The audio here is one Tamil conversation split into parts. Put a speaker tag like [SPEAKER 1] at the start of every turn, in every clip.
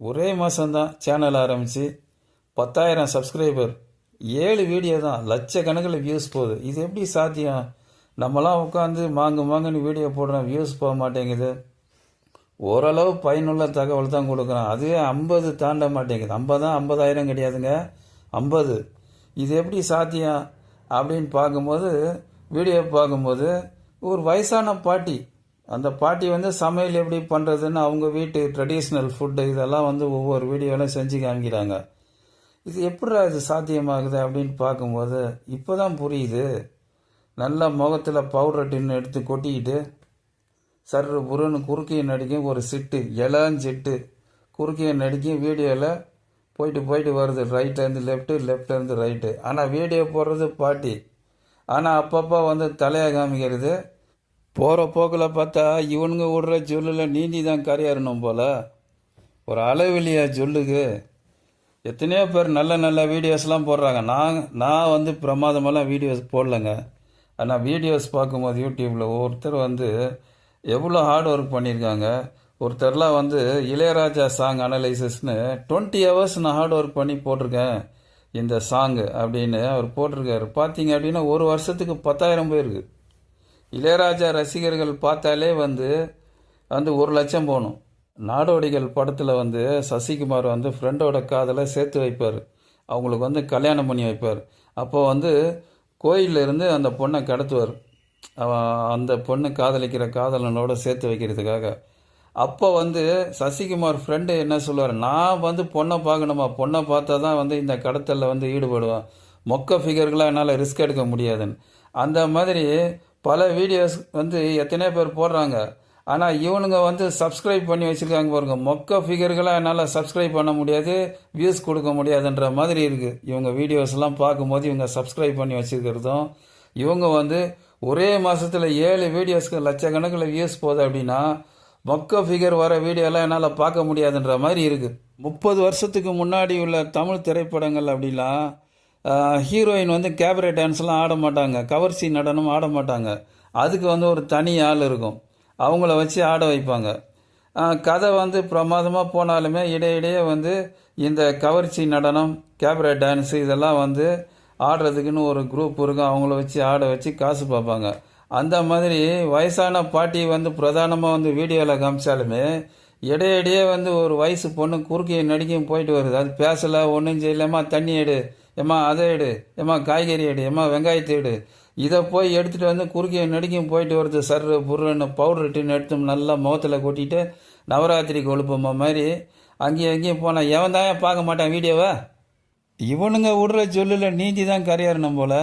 [SPEAKER 1] ஒரே மாதம்தான் சேனல் ஆரம்பித்து பத்தாயிரம் சப்ஸ்கிரைபர் ஏழு வீடியோ தான். லட்சக்கணக்கில் வியூஸ் போகுது. இது எப்படி சாத்தியம்? நம்மளாம் உட்காந்து மாங்கு மாங்குன்னு வீடியோ போடுறோம். வியூஸ் போக மாட்டேங்குது. ஓரளவு பயனுள்ள தகவல் தான் கொடுக்குறோம். அதுவே ஐம்பது தாண்ட மாட்டேங்குது. ஐம்பதான் ஐம்பதாயிரம் கிடையாதுங்க. ஐம்பது. இது எப்படி சாத்தியம்? அப்படின்னு பார்க்கும்போது வீடியோ பார்க்கும்போது ஒரு வயசான பாட்டி அந்த பாட்டி வந்து சமையல் எப்படி பண்ணுறதுன்னு அவங்க வீட்டு ட்ரெடிஷ்னல் ஃபுட்டு இதெல்லாம் வந்து ஒவ்வொரு வீடியோலாம் செஞ்சு காமிக்கிறாங்க. இது எப்படா இது சாத்தியமாகுது அப்படின்னு பார்க்கும்போது இப்போ தான் புரியுது. நல்லா முகத்தில் பவுடர் டின்னு எடுத்து கொட்டிக்கிட்டு சர்ரு புருன்னு குறுக்கிய நடிக்கும் ஒரு சிட்டு இளஞ்சிட்டு குறுக்கிய நடிக்கும் வீடியோவில் போயிட்டு போயிட்டு வருது. ரைட்லேருந்து லெஃப்ட்டு லெஃப்ட்லேருந்து ரைட்டு ஆனால் வீடியோ போடுறது பாட்டி. ஆனால் அப்பப்போ வந்து தலையை காமிக்கிறது. போகிற போக்கில் பார்த்தா இவனுங்க விடுற ஜொல்லில் நீந்தி தான் கரையாறணும் போல். ஒரு அளவில்லையா ஜொல்லுக்கு எத்தனையோ பேர் நல்ல நல்ல வீடியோஸ்லாம் போடுறாங்க. நான் நான் வந்து பிரமாதமெல்லாம் வீடியோஸ் போடலைங்க. ஆனால் வீடியோஸ் பார்க்கும்போது யூடியூப்பில் ஒருத்தர் வந்து எவ்வளோ ஹார்ட் ஒர்க் பண்ணியிருக்காங்க. ஒருத்தர்லாம் வந்து இளையராஜா சாங் அனலைசிஸ்னு டுவெண்ட்டி ஹவர்ஸ் நான் ஹார்ட் ஒர்க் பண்ணி போட்டிருக்கேன். இந்த சாங்கு அப்படின்னு அவர் போட்டிருக்காரு. பார்த்தீங்க அப்படின்னா ஒரு வருஷத்துக்கு பத்தாயிரம் போயிருக்கு இளையராஜா ரசிகர்கள் பார்த்தாலே வந்து வந்து ஒரு லட்சம் போகணும். நாடோடிகள் படத்தில் வந்து சசிகுமார் வந்து ஃப்ரெண்டோட காதலை சேர்த்து வைப்பார். அவங்களுக்கு வந்து கல்யாணம் பண்ணி வைப்பார். அப்போ வந்து கோயில்ல இருந்து அந்த பொண்ணை கடத்துவார். அவன் அந்த பொண்ணு காதலிக்கிற காதலனோட சேர்த்து வைக்கிறதுக்காக. அப்போ வந்து சசிகுமார் ஃப்ரெண்டு என்ன சொல்லுவார்? நான் வந்து பொண்ணை பார்க்கணுமா? பொண்ணை பார்த்தா தான் வந்து இந்த கடத்தலில் வந்து ஈடுபடுவேன். மொக்க ஃபிகர்களாக என்னால் ரிஸ்க் எடுக்க முடியாதுன்னு. அந்த மாதிரி பல வீடியோஸ் வந்து எத்தனையோ பேர் போடுறாங்க. ஆனால் இவனுங்க வந்து சப்ஸ்கிரைப் பண்ணி வச்சுருக்காங்க பாருங்கள் மொக்க ஃபிகர்களாக என்னால் சப்ஸ்கிரைப் பண்ண முடியாது வியூஸ் கொடுக்க முடியாதுன்ற மாதிரி இருக்குது இவங்க வீடியோஸ்லாம் பார்க்கும்போது இவங்க சப்ஸ்கிரைப் பண்ணி வச்சுருக்கிறதும் இவங்க வந்து ஒரே மாதத்தில் ஏழு வீடியோஸ்க்கு லட்சக்கணக்கில் வியூஸ் போகுது அப்படின்னா மொக்க ஃபிகர் வர வீடியோலாம் என்னால் பார்க்க முடியாதுன்ற மாதிரி இருக்குது முப்பது வருஷத்துக்கு முன்னாடி உள்ள தமிழ் திரைப்படங்கள் அப்படிலாம் ஹீரோயின் வந்து கேபரே டான்ஸ்லாம் ஆட மாட்டாங்க. கவர்ச்சி நடனம் ஆட மாட்டாங்க. அதுக்கு வந்து ஒரு தனி ஆள் இருக்கும். அவங்கள வச்சு ஆட வைப்பாங்க. கதை வந்து பிரமாதமாக போனாலுமே இடையிடையே வந்து இந்த கவர்ச்சி நடனம் கேபரே டான்ஸு இதெல்லாம் வந்து ஆடுறதுக்குன்னு ஒரு குரூப் இருக்கும். அவங்கள வச்சு ஆட வச்சு காசு பார்ப்பாங்க. அந்த மாதிரி வயசான பாட்டி வந்து பிரதானமாக வந்து வீடியோவில் காமிச்சாலுமே இடையிடையே வந்து ஒரு வயசு பொண்ணு குறுக்கையும் நடிக்கையும் போயிட்டு வருது. அது பேசலை ஒன்றும் செய்யலாமா தண்ணி எடு. ஏம்மா அதை எடு. ஏம்மா காய்கறி எடு. ஏம்மா வெங்காயத்தை எடு. இதை போய் எடுத்துகிட்டு வந்து குறுக்கையும் நடிக்கையும் போயிட்டு வருது. சர்ரு புருன்னு பவுடர் இட்டுன்னு எடுத்து நல்லா முகத்தில் கொட்டிட்டு நவராத்திரி கொழுப்பம்மா மாதிரி அங்கேயும் அங்கேயும் போனால் எவன் தான் பார்க்க மாட்டான் வீடியோவை? இவனுங்க விடுற சொல்லில் நீந்தி தான் கரையாறணும் போல்.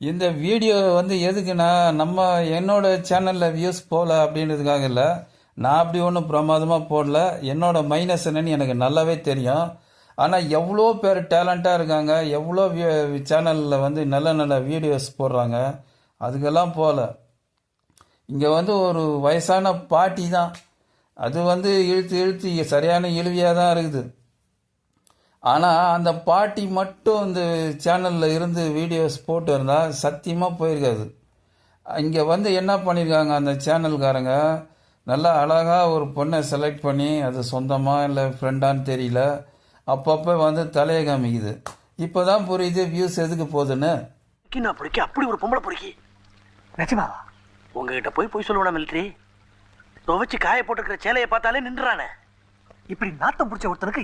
[SPEAKER 1] இந்த வீடியோ வந்து எதுக்குன்னா நம்ம என்னோட சேனலில் வியூஸ் போகல அப்படின்றதுக்காக இல்லை. நான் அப்படி ஒன்றும் பிரமாதமாக போடல. என்னோடய மைனஸ் என்னன்னு எனக்கு நல்லாவே தெரியும். ஆனால் எவ்வளோ பேர் டேலண்ட்டாக இருக்காங்க எவ்வளோ சேனலில் வந்து நல்ல நல்ல வீடியோஸ் போடுறாங்க அதுக்கெல்லாம் போகல. இங்கே வந்து ஒரு வயசான பாட்டி தான். அது வந்து இழுத்து இழுத்து சரியான இழுவியாக தான் இருக்குது. ஆனால் அந்த பாட்டி மட்டும் இந்த சேனலில் இருந்து வீடியோஸ் போட்டு இருந்தால் சத்தியமாக போயிருக்காது. இங்கே வந்து என்ன பண்ணியிருக்காங்க அந்த சேனல்காரங்க நல்லா அழகாக ஒரு பொண்ணை செலக்ட் பண்ணி அது சொந்தமாக இல்லை ஃப்ரெண்டான்னு தெரியல. அப்பப்போ வந்து தலையை காமிக்குது. இப்போ தான் புரியுது வியூஸ் எதுக்கு போகுதுன்னு
[SPEAKER 2] பொறுக்கி? நான் அப்படி ஒரு பொம்பளை பிடிக்கி
[SPEAKER 3] நிஜமாவா?
[SPEAKER 2] உங்ககிட்ட போய் போய் சொல்லுவேனா மிலிட்ரி. துவைச்சு காய போட்டுக்கிற சேலையை பார்த்தாலே நின்றுறானே.
[SPEAKER 3] இப்படி நாத்தம் பிடிச்ச ஒருத்தனுக்கு